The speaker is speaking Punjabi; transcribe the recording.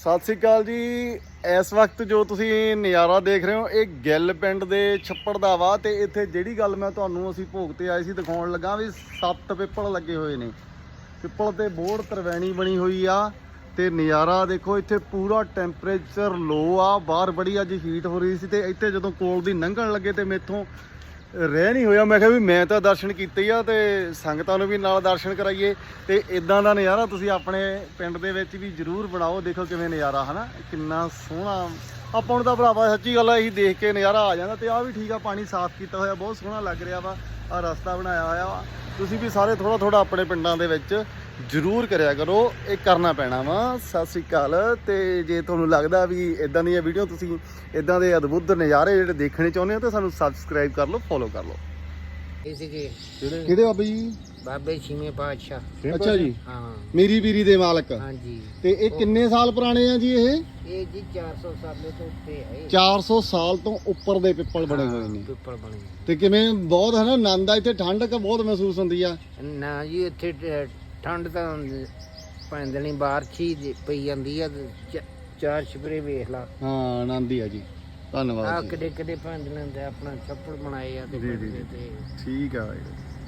ਸਤਿ ਸ੍ਰੀ ਅਕਾਲ ਜੀ। ਇਸ ਵਕਤ ਜੋ ਤੁਸੀਂ ਨਜ਼ਾਰਾ ਦੇਖ ਰਹੇ ਹੋ, ਇਹ ਗਿੱਲ ਪਿੰਡ ਦੇ ਛੱਪੜ ਦਾ ਵਾ ਤੇ ਇੱਥੇ ਜਿਹੜੀ ਗੱਲ ਮੈਂ ਤੁਹਾਨੂੰ ਅਸੀਂ ਭੋਗ ਤੇ ਆਏ ਸੀ ਦਿਖਾਉਣ ਲੱਗਾ ਵੀ ਸੱਤ ਪਿੱਪਲ ਲੱਗੇ ਹੋਏ ਨੇ। ਪਿੱਪਲ ਤੇ ਬੋੜ ਤਰਵੈਣੀ ਬਣੀ ਹੋਈ ਆ ਤੇ ਨਜ਼ਾਰਾ ਦੇਖੋ, ਇੱਥੇ ਪੂਰਾ ਟੈਂਪਰੇਚਰ ਲੋ ਆ, ਬਾਹਰ ਬੜੀ ਅੱਜ ਹੀਟ ਹੋ ਰਹੀ ਸੀ ਤੇ ਇੱਥੇ ਜਦੋਂ ਕੋਲ ਦੀ ਲੰਘਣ ਲੱਗੇ ਤੇ ਮੇਥੋਂ ਰਹਿ ਨਹੀਂ ਹੋਇਆ। ਮੈਂ ਕਿਹਾ ਵੀ ਮੈਂ ਤਾਂ ਦਰਸ਼ਨ ਕੀਤੇ ਹੀ ਆ ਤੇ ਸੰਗਤਾਂ ਨੂੰ ਵੀ ਨਾਲ ਦਰਸ਼ਨ ਕਰਾਈਏ। ਤੇ ਇਦਾਂ ਦਾ ਨਜ਼ਾਰਾ ਤੁਸੀਂ ਆਪਣੇ ਪਿੰਡ ਦੇ ਵਿੱਚ ਵੀ ਜ਼ਰੂਰ ਬਣਾਓ। ਦੇਖੋ ਕਿਵੇਂ ਨਜ਼ਾਰਾ, ਹਨਾ? ਕਿੰਨਾ ਸੋਹਣਾ। ਆਪਾਂ ਨੂੰ ਤਾਂ ਭਰਾਵਾ ਸੱਚੀ ਗੱਲ ਆ, ਇਹੀ ਦੇਖ ਕੇ ਨਜ਼ਾਰਾ ਆ ਜਾਂਦਾ ਤੇ ਆ ਵੀ ਠੀਕ ਆ, ਪਾਣੀ ਸਾਫ਼ ਕੀਤਾ ਹੋਇਆ, ਬਹੁਤ ਸੋਹਣਾ ਲੱਗ ਰਿਹਾ ਵਾ। ਆ ਰਸਤਾ ਬਣਾਇਆ ਹੋਇਆ ਵਾ। ਤੁਸੀਂ ਵੀ ਸਾਰੇ ਥੋੜਾ ਥੋੜਾ ਆਪਣੇ ਪਿੰਡਾਂ ਦੇ ਵਿੱਚ ਜ਼ਰੂਰ ਕਰਿਆ ਕਰੋ ਇਹ ਕਰਨਾ ਪੈਣਾ ਵਾ। ਸਤਿ ਸ੍ਰੀ ਅਕਾਲ। ਤੇ ਜੇ ਤੁਹਾਨੂੰ ਲੱਗਦਾ ਵੀ ਇਦਾਂ ਦੀਆਂ ਵੀਡੀਓ ਤੁਸੀਂ ਇਦਾਂ ਦੇ ਅਦਭੁਤ ਨਜ਼ਾਰੇ ਜਿਹੜੇ ਦੇਖਣੇ ਚਾਹੁੰਦੇ ਹੋ ਤਾਂ ਸਾਨੂੰ ਸਬਸਕ੍ਰਾਈਬ ਕਰ ਲਓ ਫੋਲੋ ਕਰ ਲਓ। ਕਿਹੜੇ ਬਾਬਾ ਜੀ? ਬਾਬੇ ਛੇਵੇਂ ਪਾਤਸ਼ਾਹ। ਅੱਛਾ ਜੀ। ਹਾਂ। ਮੇਰੀ ਵੀਰੀ ਦੇ ਮਾਲਕ। ਹਾਂਜੀ। ਤੇ ਇਹ ਕਿੰਨੇ ਸਾਲ ਪੁਰਾਣੇ ਆ ਜੀ ਇਹ? ਇਹ ਜੀ 400 ਸਾਲੇ ਤੋਂ ਉੱਤੇ ਹੈ 400 ਸਾਲ ਤੋਂ ਉੱਪਰ ਦੇ ਪਿੱਪਲ ਬਣੇ ਹੋਏ ਨੇ। ਪਿੱਪਲ ਬਣੇ ਤੇ ਕਿਵੇਂ ਬਹੁਤ ਹੈ ਨਾ ਆਨੰਦ ਆ ਇੱਥੇ ਠੰਡ ਕ ਬਹੁਤ ਮਹਿਸੂਸ ਹੁੰਦੀ ਆ। ਨਾ ਜੀ ਇੱਥੇ ਠੰਡ ਤਾਂ ਪੈਂਦਣੀ ਬਾਰਛੀ ਪਈ ਜਾਂਦੀ ਆ ਚਾਰ ਛਪਰੇ ਵੇਖ ਲਾ। ਹਾਂ ਆਨੰਦ ਹੀ ਆ ਜੀ। ਆ ਧੰਨਵਾਦ ਜੀ। ਕਿਡੇ ਕਿਡੇ ਪੈਂਦਣੇ ਹੁੰਦੇ ਆ, ਆਪਣਾ ਛੱਪੜ ਬਣਾਏ ਆ ਤੇ ਠੀਕ ਆ।